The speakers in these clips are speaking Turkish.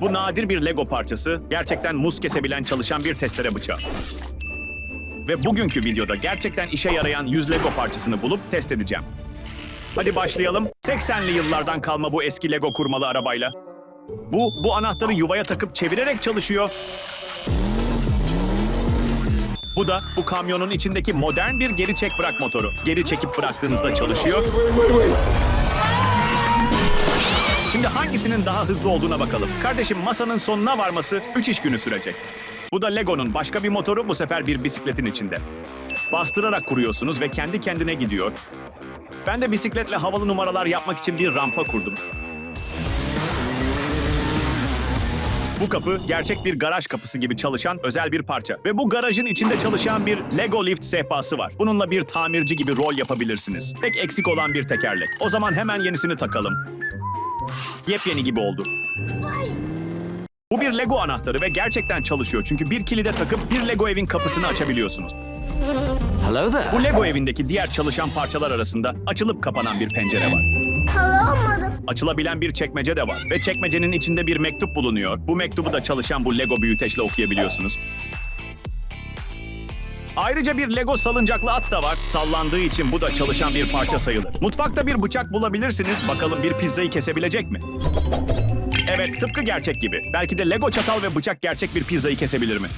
Bu nadir bir Lego parçası, gerçekten muz kesebilen çalışan bir testere bıçağı. Ve bugünkü videoda gerçekten işe yarayan 100 Lego parçasını bulup test edeceğim. Hadi başlayalım. 80'li yıllardan kalma bu eski Lego kurmalı arabayla. Bu, bu anahtarı yuvaya takıp çevirerek çalışıyor. Bu da bu kamyonun içindeki modern bir geri çek bırak motoru. Geri çekip bıraktığınızda çalışıyor. Şimdi hangisinin daha hızlı olduğuna bakalım. Kardeşim masanın sonuna varması 3 iş günü sürecek. Bu da Lego'nun başka bir motoru bu sefer bir bisikletin içinde. Bastırarak kuruyorsunuz ve kendi kendine gidiyor. Ben de bisikletle havalı numaralar yapmak için bir rampa kurdum. Bu kapı gerçek bir garaj kapısı gibi çalışan özel bir parça. Ve bu garajın içinde çalışan bir Lego lift sehpası var. Bununla bir tamirci gibi rol yapabilirsiniz. Tek eksik olan bir tekerlek. O zaman hemen yenisini takalım. Yepyeni gibi oldu. Bu bir Lego anahtarı ve gerçekten çalışıyor. Çünkü bir kilide takıp bir Lego evin kapısını açabiliyorsunuz. Hello there. Bu Lego evindeki diğer çalışan parçalar arasında açılıp kapanan bir pencere var. Hello, mother. Açılabilen bir çekmece de var ve çekmecenin içinde bir mektup bulunuyor. Bu mektubu da çalışan bu Lego büyüteçle okuyabiliyorsunuz. Ayrıca bir Lego salıncaklı at da var. Sallandığı için bu da çalışan bir parça sayılır. Mutfakta bir bıçak bulabilirsiniz. Bakalım bir pizzayı kesebilecek mi? Evet, tıpkı gerçek gibi. Belki de Lego çatal ve bıçak gerçek bir pizzayı kesebilir mi?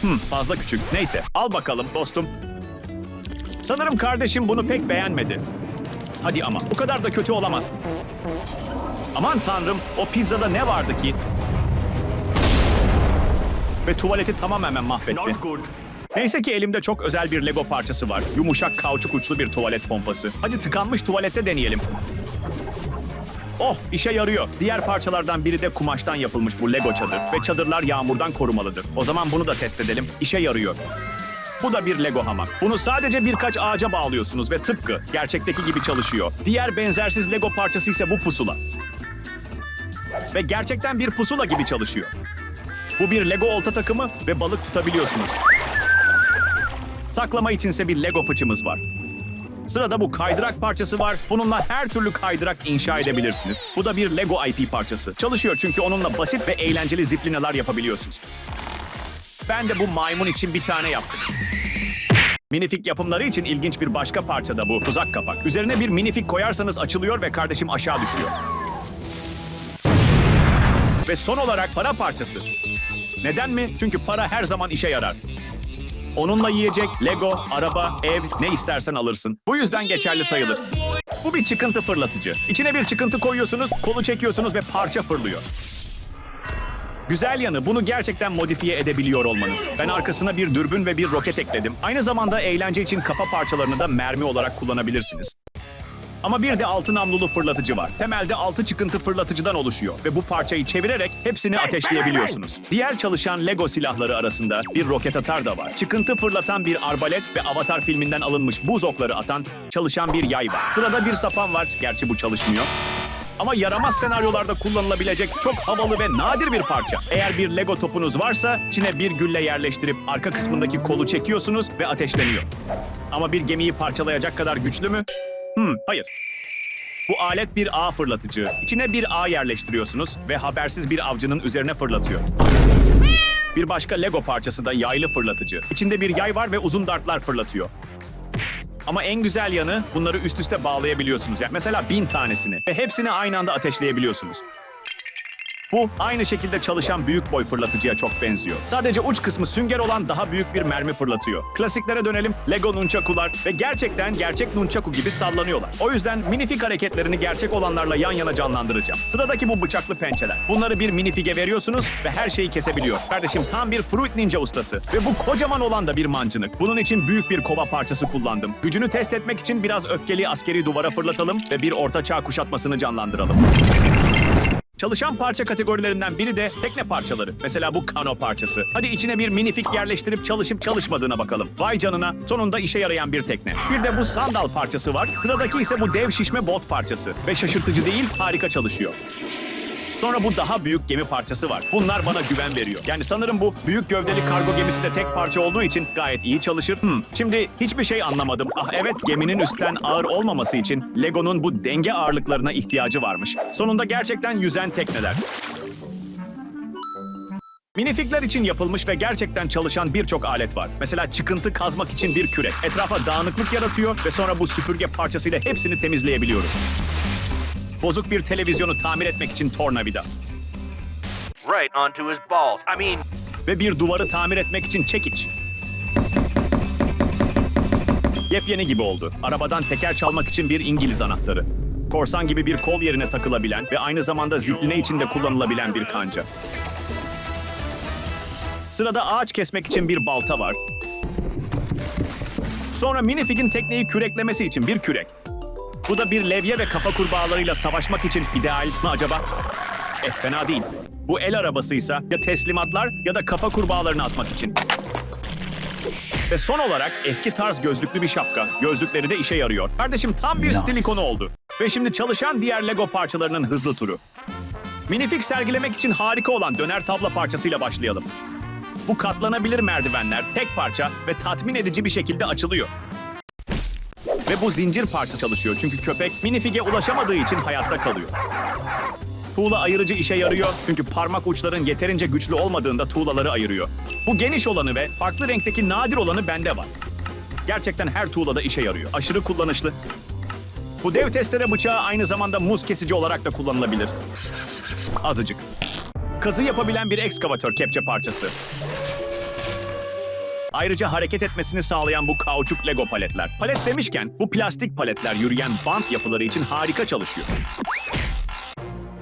Hmm, fazla küçük. Neyse, al bakalım dostum. Sanırım kardeşim bunu pek beğenmedi. Hadi ama bu kadar da kötü olamaz. Aman tanrım o pizzada ne vardı ki? Ve tuvaleti tamamen mahvetti. Neyse ki elimde çok özel bir Lego parçası var. Yumuşak kauçuk uçlu bir tuvalet pompası. Hadi tıkanmış tuvalette deneyelim. Oh işe yarıyor. Diğer parçalardan biri de kumaştan yapılmış bu Lego çadır. Ve çadırlar yağmurdan korumalıdır. O zaman bunu da test edelim. İşe yarıyor. Bu da bir Lego hamak. Bunu sadece birkaç ağaca bağlıyorsunuz ve tıpkı gerçekteki gibi çalışıyor. Diğer benzersiz Lego parçası ise bu pusula. Ve gerçekten bir pusula gibi çalışıyor. Bu bir Lego olta takımı ve balık tutabiliyorsunuz. Saklama içinse bir Lego fıçımız var. Sırada bu kaydırak parçası var. Bununla her türlü kaydırak inşa edebilirsiniz. Bu da bir Lego IP parçası. Çalışıyor çünkü onunla basit ve eğlenceli ziplinalar yapabiliyorsunuz. Ben de bu maymun için bir tane yaptım. Minifik yapımları için ilginç bir başka parça da bu tuzak kapak. Üzerine bir minifik koyarsanız açılıyor ve kardeşim aşağı düşüyor. Ve son olarak para parçası. Neden mi? Çünkü para her zaman işe yarar. Onunla yiyecek, Lego, araba, ev ne istersen alırsın. Bu yüzden geçerli sayılır. Bu bir çıkıntı fırlatıcı. İçine bir çıkıntı koyuyorsunuz, kolu çekiyorsunuz ve parça fırlıyor. Güzel yanı bunu gerçekten modifiye edebiliyor olmanız. Ben arkasına bir dürbün ve bir roket ekledim. Aynı zamanda eğlence için kafa parçalarını da mermi olarak kullanabilirsiniz. Ama bir de altı namlulu fırlatıcı var. Temelde altı çıkıntı fırlatıcıdan oluşuyor ve bu parçayı çevirerek hepsini ateşleyebiliyorsunuz. Diğer çalışan Lego silahları arasında bir roket atar da var. Çıkıntı fırlatan bir arbalet ve Avatar filminden alınmış buz okları atan çalışan bir yay var. Sırada bir sapan var. Gerçi bu çalışmıyor. Ama yaramaz senaryolarda kullanılabilecek çok havalı ve nadir bir parça. Eğer bir Lego topunuz varsa içine bir gülle yerleştirip arka kısmındaki kolu çekiyorsunuz ve ateşleniyor. Ama bir gemiyi parçalayacak kadar güçlü mü? Hmm, hayır. Bu alet bir ağ fırlatıcı. İçine bir ağ yerleştiriyorsunuz ve habersiz bir avcının üzerine fırlatıyor. Bir başka Lego parçası da yaylı fırlatıcı. İçinde bir yay var ve uzun dartlar fırlatıyor. Ama en güzel yanı bunları üst üste bağlayabiliyorsunuz. Yani mesela bin tanesini ve hepsini aynı anda ateşleyebiliyorsunuz. Bu aynı şekilde çalışan büyük boy fırlatıcıya çok benziyor. Sadece uç kısmı sünger olan daha büyük bir mermi fırlatıyor. Klasiklere dönelim. Lego nunchakular ve gerçekten gerçek nunchaku gibi sallanıyorlar. O yüzden minifik hareketlerini gerçek olanlarla yan yana canlandıracağım. Sıradaki bu bıçaklı pençeler. Bunları bir minifige veriyorsunuz ve her şeyi kesebiliyor. Kardeşim tam bir Fruit Ninja ustası. Ve bu kocaman olan da bir mancınık. Bunun için büyük bir kova parçası kullandım. Gücünü test etmek için biraz öfkeli askeri duvara fırlatalım ve bir orta çağ kuşatmasını canlandıralım. Çalışan parça kategorilerinden biri de tekne parçaları. Mesela bu kano parçası. Hadi içine bir minifik yerleştirip çalışıp çalışmadığına bakalım. Vay canına sonunda işe yarayan bir tekne. Bir de bu sandal parçası var. Sıradaki ise bu dev şişme bot parçası. Ve şaşırtıcı değil harika çalışıyor. Sonra bu daha büyük gemi parçası var. Bunlar bana güven veriyor. Yani sanırım bu büyük gövdeli kargo gemisi de tek parça olduğu için gayet iyi çalışır. Hmm. Şimdi hiçbir şey anlamadım. Ah evet geminin üstten ağır olmaması için Lego'nun bu denge ağırlıklarına ihtiyacı varmış. Sonunda gerçekten yüzen tekneler. Minifigler için yapılmış ve gerçekten çalışan birçok alet var. Mesela çıkıntı kazmak için bir kürek. Etrafa dağınıklık yaratıyor ve sonra bu süpürge parçasıyla hepsini temizleyebiliyoruz. Bozuk bir televizyonu tamir etmek için tornavida. Right onto his balls. I mean, ve bir duvarı tamir etmek için çekiç. Yepyeni gibi oldu. Arabadan teker çalmak için bir İngiliz anahtarı. Korsan gibi bir kol yerine takılabilen ve aynı zamanda zipline için de kullanılabilen bir kanca. Sırada ağaç kesmek için bir balta var. Sonra minifigin tekneyi küreklemesi için bir kürek. Bu da bir levye ve kafa kurbağalarıyla savaşmak için ideal mi acaba? Eh fena değil. Bu el arabasıysa ya teslimatlar ya da kafa kurbağalarını atmak için. Ve son olarak eski tarz gözlüklü bir şapka. Gözlükleri de işe yarıyor. Kardeşim tam bir stil ikonu oldu. Ve şimdi çalışan diğer Lego parçalarının hızlı turu. Minifig sergilemek için harika olan döner tabla parçasıyla başlayalım. Bu katlanabilir merdivenler tek parça ve tatmin edici bir şekilde açılıyor. Ve bu zincir parça çalışıyor çünkü köpek minifige ulaşamadığı için hayatta kalıyor. Tuğla ayırıcı işe yarıyor çünkü parmak uçların yeterince güçlü olmadığında tuğlaları ayırıyor. Bu geniş olanı ve farklı renkteki nadir olanı bende var. Gerçekten her tuğlada işe yarıyor. Aşırı kullanışlı. Bu dev testere bıçağı aynı zamanda muz kesici olarak da kullanılabilir. Azıcık. Kazı yapabilen bir ekskavatör kepçe parçası. Ayrıca hareket etmesini sağlayan bu kauçuk Lego paletler. Palet demişken bu plastik paletler yürüyen bant yapıları için harika çalışıyor.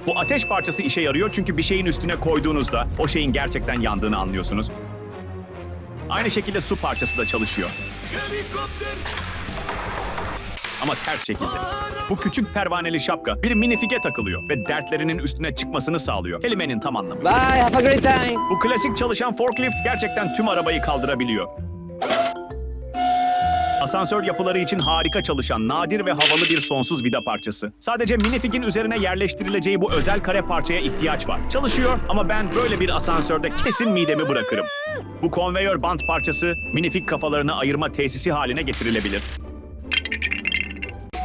Bu ateş parçası işe yarıyor çünkü bir şeyin üstüne koyduğunuzda o şeyin gerçekten yandığını anlıyorsunuz. Aynı şekilde su parçası da çalışıyor. Ama ters şekilde. Bu küçük pervaneli şapka bir minifige takılıyor ve dertlerinin üstüne çıkmasını sağlıyor. Kelimenin tam anlamı. Bye, have a great time. Bu klasik çalışan forklift gerçekten tüm arabayı kaldırabiliyor. Asansör yapıları için harika çalışan nadir ve havalı bir sonsuz vida parçası. Sadece minifigin üzerine yerleştirileceği bu özel kare parçaya ihtiyaç var. Çalışıyor ama ben böyle bir asansörde kesin midemi bırakırım. Bu konveyör bant parçası minifig kafalarını ayırma tesisi haline getirilebilir.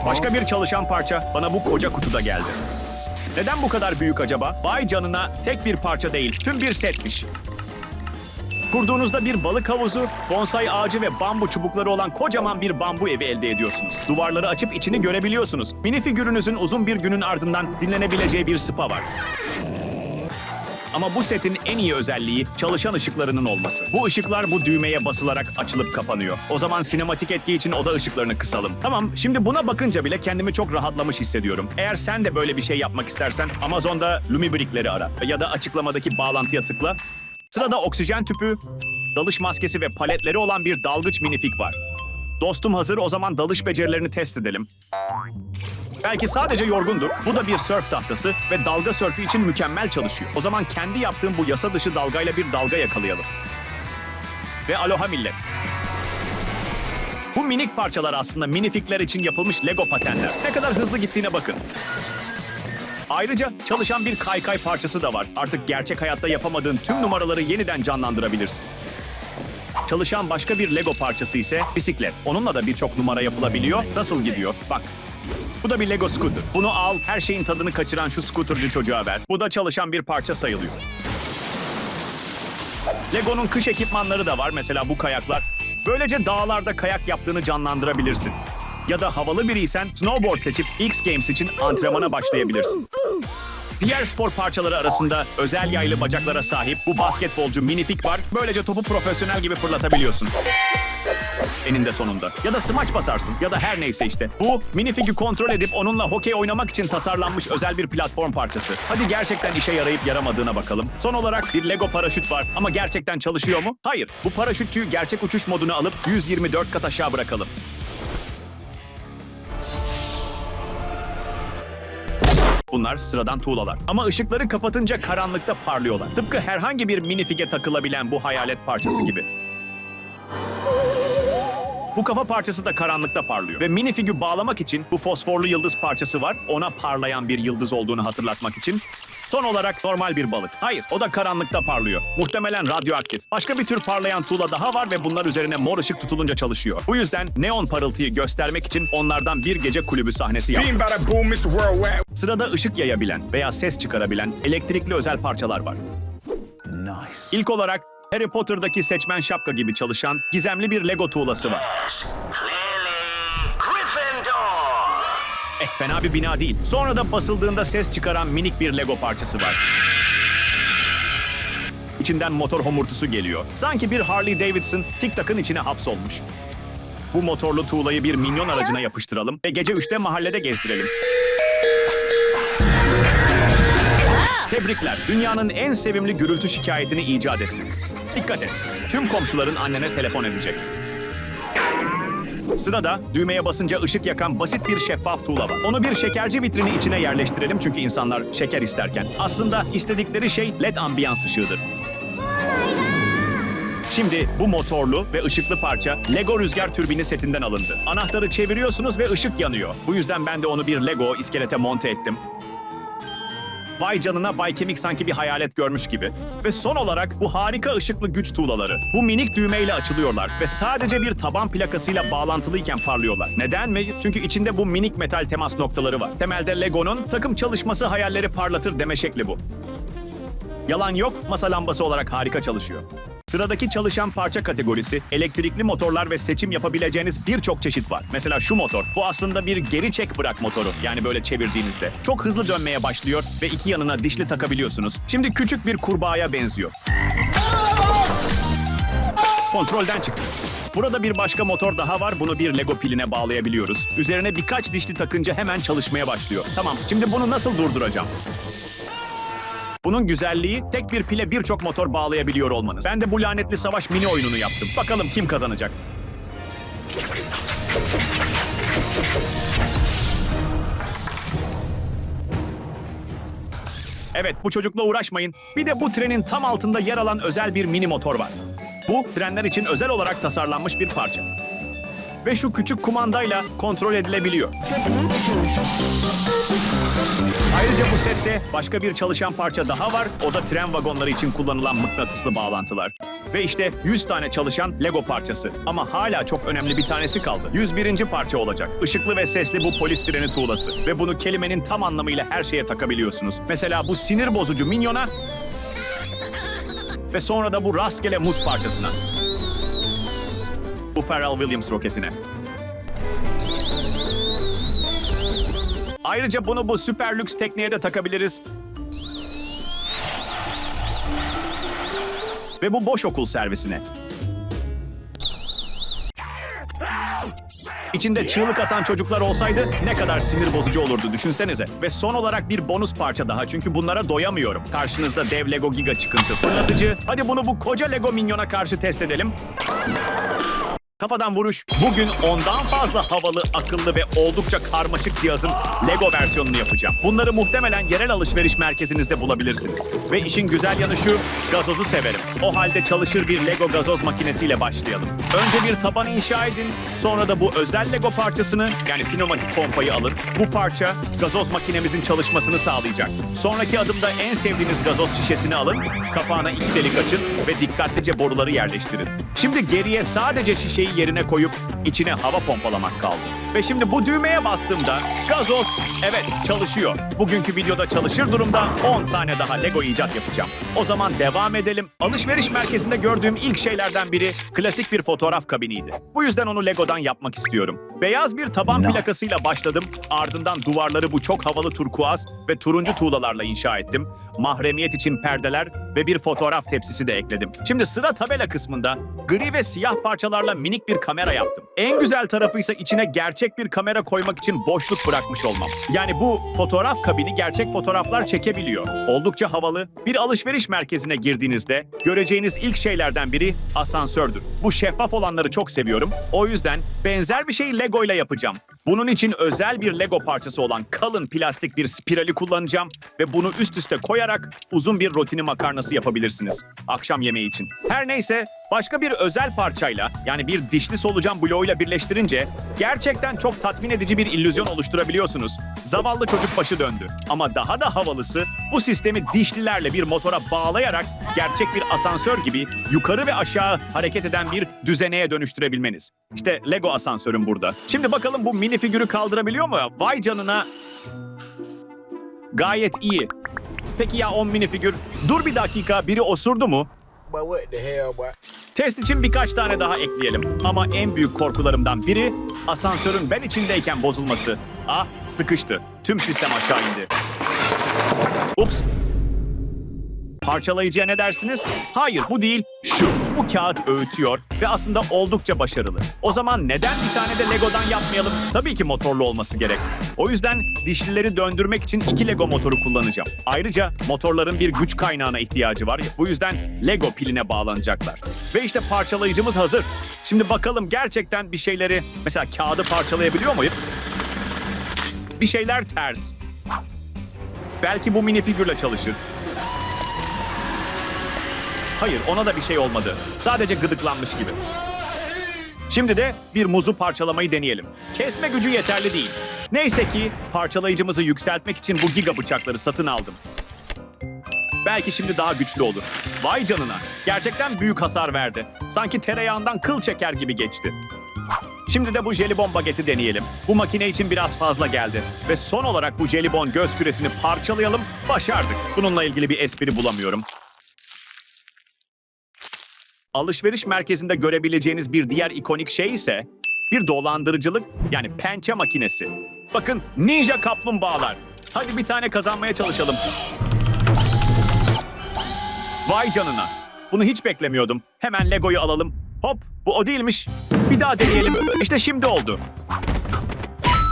Başka bir çalışan parça bana bu koca kutuda geldi. Neden bu kadar büyük acaba? Vay canına tek bir parça değil, tüm bir setmiş. Kurduğunuzda bir balık havuzu, bonsai ağacı ve bambu çubukları olan kocaman bir bambu evi elde ediyorsunuz. Duvarları açıp içini görebiliyorsunuz. Mini figürünüzün uzun bir günün ardından dinlenebileceği bir spa var. Ama bu setin en iyi özelliği çalışan ışıklarının olması. Bu ışıklar bu düğmeye basılarak açılıp kapanıyor. O zaman sinematik etki için oda ışıklarını kısalım. Tamam, şimdi buna bakınca bile kendimi çok rahatlamış hissediyorum. Eğer sen de böyle bir şey yapmak istersen Amazon'da Lumibric'leri ara ya da açıklamadaki bağlantıya tıkla. Sırada oksijen tüpü, dalış maskesi ve paletleri olan bir dalgıç minifig var. Dostum hazır, o zaman dalış becerilerini test edelim. Belki sadece yorgundur. Bu da bir sörf tahtası ve dalga sörfü için mükemmel çalışıyor. O zaman kendi yaptığım bu yasa dışı dalgayla bir dalga yakalayalım. Ve aloha millet. Bu minik parçalar aslında minifigler için yapılmış Lego patenler. Ne kadar hızlı gittiğine bakın. Ayrıca çalışan bir kaykay parçası da var. Artık gerçek hayatta yapamadığın tüm numaraları yeniden canlandırabilirsin. Çalışan başka bir Lego parçası ise bisiklet. Onunla da birçok numara yapılabiliyor. Nasıl gidiyor? Bak. Bu da bir Lego scooter. Bunu al, her şeyin tadını kaçıran şu scootercı çocuğa ver. Bu da çalışan bir parça sayılıyor. Lego'nun kış ekipmanları da var. Mesela bu kayaklar. Böylece dağlarda kayak yaptığını canlandırabilirsin. Ya da havalı biriysen snowboard seçip X Games için antrenmana başlayabilirsin. Diğer spor parçaları arasında özel yaylı bacaklara sahip bu basketbolcu minifik var. Böylece topu profesyonel gibi fırlatabiliyorsun. Eninde sonunda. Ya da smaç basarsın ya da her neyse işte. Bu minifigi kontrol edip onunla hokey oynamak için tasarlanmış özel bir platform parçası. Hadi gerçekten işe yarayıp yaramadığına bakalım. Son olarak bir Lego paraşüt var ama gerçekten çalışıyor mu? Hayır. Bu paraşütçüyü gerçek uçuş moduna alıp 124 kat aşağı bırakalım. Bunlar sıradan tuğlalar. Ama ışıkları kapatınca karanlıkta parlıyorlar. Tıpkı herhangi bir minifige takılabilen bu hayalet parçası gibi. Bu kafa parçası da karanlıkta parlıyor. Ve minifigü bağlamak için bu fosforlu yıldız parçası var. Ona parlayan bir yıldız olduğunu hatırlatmak için. Son olarak normal bir balık. Hayır, o da karanlıkta parlıyor. Muhtemelen radyoaktif. Başka bir tür parlayan tuğla daha var ve bunlar üzerine mor ışık tutulunca çalışıyor. Bu yüzden neon parıltıyı göstermek için onlardan bir gece kulübü sahnesi. Worldwide. Sırada ışık yayabilen veya ses çıkarabilen elektrikli özel parçalar var. İlk olarak Harry Potter'daki seçmen şapka gibi çalışan gizemli bir Lego tuğlası var. Clearly Gryffindor. Eh fena bir bina değil. Sonra da basıldığında ses çıkaran minik bir Lego parçası var. İçinden motor homurtusu geliyor. Sanki bir Harley Davidson TikTok'ın içine hapsolmuş. Bu motorlu tuğlayı bir minyon aracına yapıştıralım ve gece 3'te mahallede gezdirelim. Tebrikler. Dünyanın en sevimli gürültü şikayetini icat ettin. Dikkat et. Tüm komşuların annene telefon edecek. Sırada düğmeye basınca ışık yakan basit bir şeffaf tuğla var. Onu bir şekerci vitrini içine yerleştirelim çünkü insanlar şeker isterken. Aslında istedikleri şey LED ambiyans ışığıdır. Şimdi bu motorlu ve ışıklı parça Lego rüzgar türbini setinden alındı. Anahtarı çeviriyorsunuz ve ışık yanıyor. Bu yüzden ben de onu bir Lego iskelete monte ettim. Vay canına Bay Kemik sanki bir hayalet görmüş gibi. Ve son olarak bu harika ışıklı güç tuğlaları. Bu minik düğmeyle açılıyorlar ve sadece bir taban plakasıyla bağlantılıyken parlıyorlar. Neden mi? Çünkü içinde bu minik metal temas noktaları var. Temelde Lego'nun takım çalışması hayalleri parlatır deme şekli bu. Yalan yok, masa lambası olarak harika çalışıyor. Sıradaki çalışan parça kategorisi elektrikli motorlar ve seçim yapabileceğiniz birçok çeşit var. Mesela şu motor. Bu aslında bir geri çek bırak motoru. Yani böyle çevirdiğinizde. Çok hızlı dönmeye başlıyor ve iki yanına dişli takabiliyorsunuz. Şimdi küçük bir kurbağaya benziyor. Kontrolden çıktı. Burada bir başka motor daha var. Bunu bir Lego piline bağlayabiliyoruz. Üzerine birkaç dişli takınca hemen çalışmaya başlıyor. Tamam, şimdi bunu nasıl durduracağım? Bunun güzelliği tek bir pile birçok motor bağlayabiliyor olmanız. Ben de bu lanetli savaş mini oyununu yaptım. Bakalım kim kazanacak? Evet, bu çocukla uğraşmayın. Bir de bu trenin tam altında yer alan özel bir mini motor var. Bu trenler için özel olarak tasarlanmış bir parça. Ve şu küçük kumandayla kontrol edilebiliyor. Ayrıca bu sette başka bir çalışan parça daha var. O da tren vagonları için kullanılan mıknatıslı bağlantılar. Ve işte 100 tane çalışan Lego parçası. Ama hala çok önemli bir tanesi kaldı. 101. parça olacak. Işıklı ve sesli bu polis sireni tuğlası. Ve bunu kelimenin tam anlamıyla her şeye takabiliyorsunuz. Mesela bu sinir bozucu minyona ve sonra da bu rastgele muz parçasına. Bu Pharrell Williams roketine. Ayrıca bunu bu süper lüks tekneye de takabiliriz. Ve bu boş okul servisine. İçinde çığlık atan çocuklar olsaydı ne kadar sinir bozucu olurdu düşünsenize. Ve son olarak bir bonus parça daha çünkü bunlara doyamıyorum. Karşınızda dev Lego Giga çıkıntı fırlatıcı. Hadi bunu bu koca Lego minyona karşı test edelim. Kafadan vuruş. Bugün ondan fazla havalı, akıllı ve oldukça karmaşık cihazın Lego versiyonunu yapacağım. Bunları muhtemelen yerel alışveriş merkezinizde bulabilirsiniz. Ve işin güzel yanı şu, gazozu severim. O halde çalışır bir Lego gazoz makinesiyle başlayalım. Önce bir taban inşa edin, sonra da bu özel Lego parçasını yani pneumatik pompayı alın. Bu parça gazoz makinemizin çalışmasını sağlayacak. Sonraki adımda en sevdiğiniz gazoz şişesini alın, kapağına iki delik açın ve dikkatlice boruları yerleştirin. Şimdi geriye sadece şişeyi yerine koyup içine hava pompalamak kaldı. Ve şimdi bu düğmeye bastığımda gazoz evet çalışıyor. Bugünkü videoda çalışır durumda 10 tane daha Lego icat yapacağım. O zaman devam edelim. Alışveriş merkezinde gördüğüm ilk şeylerden biri klasik bir fotoğraf kabiniydi. Bu yüzden onu Lego'dan yapmak istiyorum. Beyaz bir taban plakasıyla başladım. Ardından duvarları bu çok havalı turkuaz ve turuncu tuğlalarla inşa ettim. Mahremiyet için perdeler ve bir fotoğraf tepsisi de ekledim. Şimdi sıra tabela kısmında gri ve siyah parçalarla minik bir kamera yaptım. En güzel tarafı ise içine gerçek bir kamera koymak için boşluk bırakmış olmam. Yani bu fotoğraf kabini gerçek fotoğraflar çekebiliyor. Oldukça havalı. Bir alışveriş merkezine girdiğinizde göreceğiniz ilk şeylerden biri asansördür. Bu şeffaf olanları çok seviyorum. O yüzden benzer bir şeyi Lego ile yapacağım. Bunun için özel bir Lego parçası olan kalın plastik bir spirali kullanacağım ve bunu üst üste koyarak uzun bir rotini makarnası yapabilirsiniz. Akşam yemeği için. Her neyse başka bir özel parçayla yani bir dişli solucan bloğuyla birleştirince gerçekten çok tatmin edici bir illüzyon oluşturabiliyorsunuz. Zavallı çocuk başı döndü. Ama daha da havalısı bu sistemi dişlilerle bir motora bağlayarak gerçek bir asansör gibi yukarı ve aşağı hareket eden bir düzeneye dönüştürebilmeniz. İşte Lego asansörüm burada. Şimdi bakalım bu mini figürü kaldırabiliyor mu? Vay canına. Gayet iyi. Peki ya 10 minifigür? Dur bir dakika biri osurdu mu? Test için birkaç tane daha ekleyelim. Ama en büyük korkularımdan biri asansörün ben içindeyken bozulması. Ah sıkıştı. Tüm sistem aşağı indi. Ups. Parçalayıcıya ne dersiniz? Hayır bu değil. Şu. Bu kağıt öğütüyor ve aslında oldukça başarılı. O zaman neden bir tane de Lego'dan yapmayalım? Tabii ki motorlu olması gerek. O yüzden dişlileri döndürmek için iki Lego motoru kullanacağım. Ayrıca motorların bir güç kaynağına ihtiyacı var. Bu yüzden Lego piline bağlanacaklar. Ve işte parçalayıcımız hazır. Şimdi bakalım gerçekten bir şeyleri mesela kağıdı parçalayabiliyor muyum? Bir şeyler ters. Belki bu minifigürle çalışır. Hayır, ona da bir şey olmadı. Sadece gıdıklanmış gibi. Şimdi de bir muzu parçalamayı deneyelim. Kesme gücü yeterli değil. Neyse ki parçalayıcımızı yükseltmek için bu giga bıçakları satın aldım. Belki şimdi daha güçlü olur. Vay canına. Gerçekten büyük hasar verdi. Sanki tereyağından kıl çeker gibi geçti. Şimdi de bu jelibon bageti deneyelim. Bu makine için biraz fazla geldi. Ve son olarak bu jelibon göz küresini parçalayalım. Başardık. Bununla ilgili bir espri bulamıyorum. Alışveriş merkezinde görebileceğiniz bir diğer ikonik şey ise bir dolandırıcılık yani pençe makinesi. Bakın ninja kaplumbağalar. Hadi bir tane kazanmaya çalışalım. Vay canına. Bunu hiç beklemiyordum. Hemen Lego'yu alalım. Hop bu o değilmiş. Bir daha deneyelim. İşte şimdi oldu.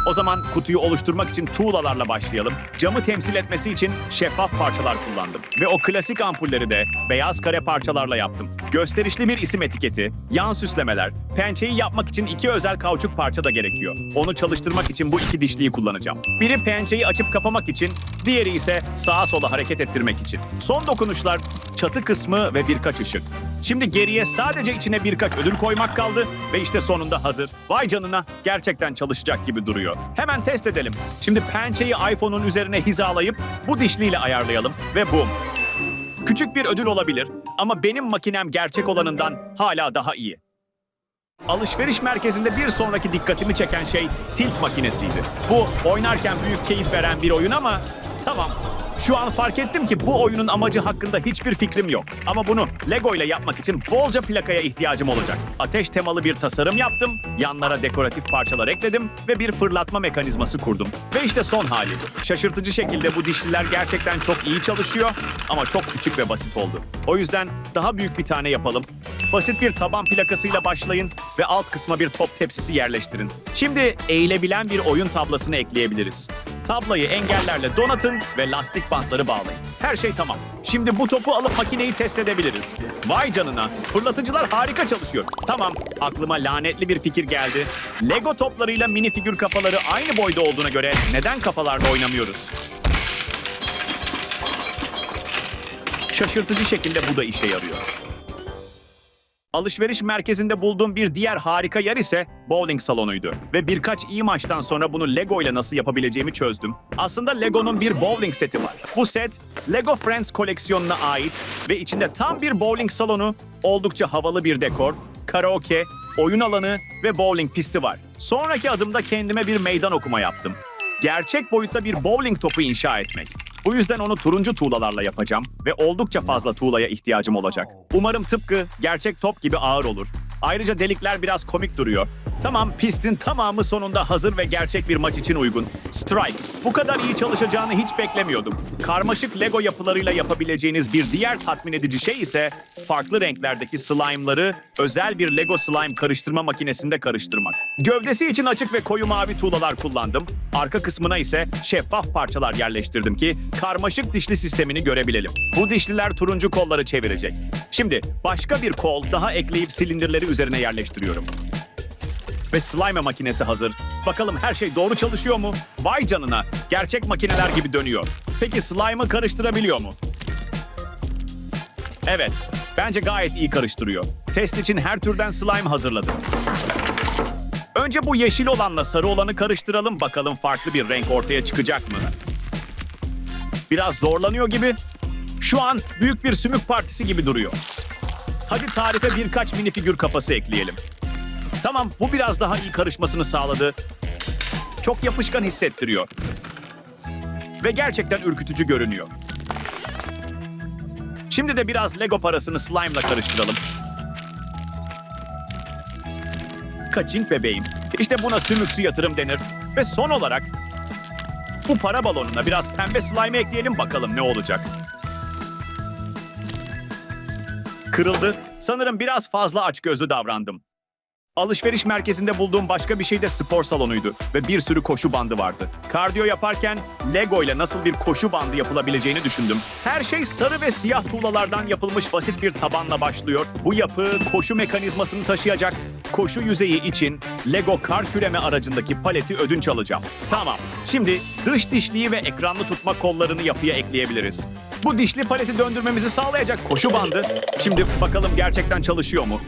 O zaman kutuyu oluşturmak için tuğlalarla başlayalım. Camı temsil etmesi için şeffaf parçalar kullandım. Ve o klasik ampulleri de beyaz kare parçalarla yaptım. Gösterişli bir isim etiketi, yan süslemeler, pençeyi yapmak için iki özel kauçuk parça da gerekiyor. Onu çalıştırmak için bu iki dişliyi kullanacağım. Biri pençeyi açıp kapamak için, diğeri ise sağa sola hareket ettirmek için. Son dokunuşlar çatı kısmı ve birkaç ışık. Şimdi geriye sadece içine birkaç ödül koymak kaldı ve işte sonunda hazır. Vay canına gerçekten çalışacak gibi duruyor. Hemen test edelim. Şimdi pençeyi iPhone'un üzerine hizalayıp bu dişliyle ayarlayalım ve bum. Küçük bir ödül olabilir ama benim makinem gerçek olanından hala daha iyi. Alışveriş merkezinde bir sonraki dikkatimi çeken şey tilt makinesiydi. Bu oynarken büyük keyif veren bir oyun ama tamam. Şu an fark ettim ki bu oyunun amacı hakkında hiçbir fikrim yok. Ama bunu Lego ile yapmak için bolca plakaya ihtiyacım olacak. Ateş temalı bir tasarım yaptım, yanlara dekoratif parçalar ekledim ve bir fırlatma mekanizması kurdum. Ve işte son hali. Şaşırtıcı şekilde bu dişliler gerçekten çok iyi çalışıyor ama çok küçük ve basit oldu. O yüzden daha büyük bir tane yapalım. Basit bir taban plakasıyla başlayın ve alt kısma bir top tepsisi yerleştirin. Şimdi eğilebilen bir oyun tablasını ekleyebiliriz. Tablayı engellerle donatın ve lastik bantları bağlayın. Her şey tamam. Şimdi bu topu alıp makineyi test edebiliriz. Vay canına. Fırlatıcılar harika çalışıyor. Tamam. Aklıma lanetli bir fikir geldi. Lego toplarıyla mini figür kafaları aynı boyda olduğuna göre neden kafalarla oynamıyoruz? Şaşırtıcı şekilde bu da işe yarıyor. Alışveriş merkezinde bulduğum bir diğer harika yer ise bowling salonuydu. Ve birkaç iyi maçtan sonra bunu Lego ile nasıl yapabileceğimi çözdüm. Aslında Lego'nun bir bowling seti var. Bu set Lego Friends koleksiyonuna ait ve içinde tam bir bowling salonu, oldukça havalı bir dekor, karaoke, oyun alanı ve bowling pisti var. Sonraki adımda kendime bir meydan okuma yaptım. Gerçek boyutta bir bowling topu inşa etmek. Bu yüzden onu turuncu tuğlalarla yapacağım ve oldukça fazla tuğlaya ihtiyacım olacak. Umarım tıpkı gerçek top gibi ağır olur. Ayrıca delikler biraz komik duruyor. Tamam, pistin tamamı sonunda hazır ve gerçek bir maç için uygun. Strike. Bu kadar iyi çalışacağını hiç beklemiyordum. Karmaşık Lego yapılarıyla yapabileceğiniz bir diğer tatmin edici şey ise farklı renklerdeki slime'ları özel bir Lego slime karıştırma makinesinde karıştırmak. Gövdesi için açık ve koyu mavi tuğlalar kullandım. Arka kısmına ise şeffaf parçalar yerleştirdim ki karmaşık dişli sistemini görebilelim. Bu dişliler turuncu kolları çevirecek. Şimdi başka bir kol daha ekleyip silindirleri üzerine yerleştiriyorum. Ve slime makinesi hazır. Bakalım her şey doğru çalışıyor mu? Vay canına, gerçek makineler gibi dönüyor. Peki slime'ı karıştırabiliyor mu? Evet, bence gayet iyi karıştırıyor. Test için her türden slime hazırladım. Önce bu yeşil olanla sarı olanı karıştıralım bakalım farklı bir renk ortaya çıkacak mı? Biraz zorlanıyor gibi. Şu an büyük bir sümük partisi gibi duruyor. Hadi tarife birkaç mini figür kafası ekleyelim. Tamam, bu biraz daha iyi karışmasını sağladı. Çok yapışkan hissettiriyor. Ve gerçekten ürkütücü görünüyor. Şimdi de biraz Lego parasını slime'la karıştıralım. Kaçink bebeğim. İşte buna sümüksü yatırım denir. Ve son olarak bu para balonuna biraz pembe slime ekleyelim bakalım ne olacak. Kırıldı. Sanırım biraz fazla açgözlü davrandım. Alışveriş merkezinde bulduğum başka bir şey de spor salonuydu ve bir sürü koşu bandı vardı. Kardiyo yaparken Lego ile nasıl bir koşu bandı yapılabileceğini düşündüm. Her şey sarı ve siyah tuğlalardan yapılmış basit bir tabanla başlıyor. Bu yapı koşu mekanizmasını taşıyacak koşu yüzeyi için Lego kar küreme aracındaki paleti ödünç alacağım. Tamam. Şimdi dış dişliği ve ekranlı tutma kollarını yapıya ekleyebiliriz. Bu dişli paleti döndürmemizi sağlayacak koşu bandı. Şimdi bakalım gerçekten çalışıyor mu?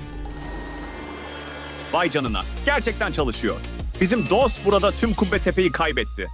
Vay canına. Gerçekten çalışıyor. Bizim dost burada tüm Kubbe Tepe'yi kaybetti.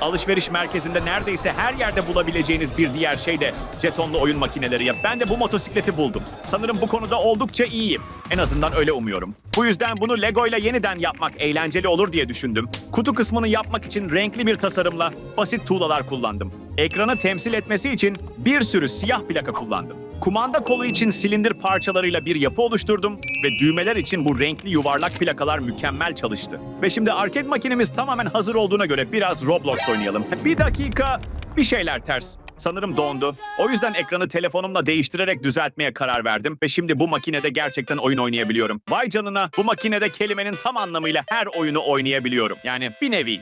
Alışveriş merkezinde neredeyse her yerde bulabileceğiniz bir diğer şey de jetonlu oyun makineleri. Ya ben de bu motosikleti buldum. Sanırım bu konuda oldukça iyiyim. En azından öyle umuyorum. Bu yüzden bunu Lego ile yeniden yapmak eğlenceli olur diye düşündüm. Kutu kısmını yapmak için renkli bir tasarımla basit tuğlalar kullandım. Ekranı temsil etmesi için bir sürü siyah plaka kullandım. Kumanda kolu için silindir parçalarıyla bir yapı oluşturdum ve düğmeler için bu renkli yuvarlak plakalar mükemmel çalıştı. Ve şimdi arcade makinemiz tamamen hazır olduğuna göre biraz Roblox oynayalım. Bir dakika, bir şeyler ters. Sanırım dondu. O yüzden ekranı telefonumla değiştirerek düzeltmeye karar verdim ve şimdi bu makinede gerçekten oyun oynayabiliyorum. Vay canına bu makinede kelimenin tam anlamıyla her oyunu oynayabiliyorum. Yani bir nevi.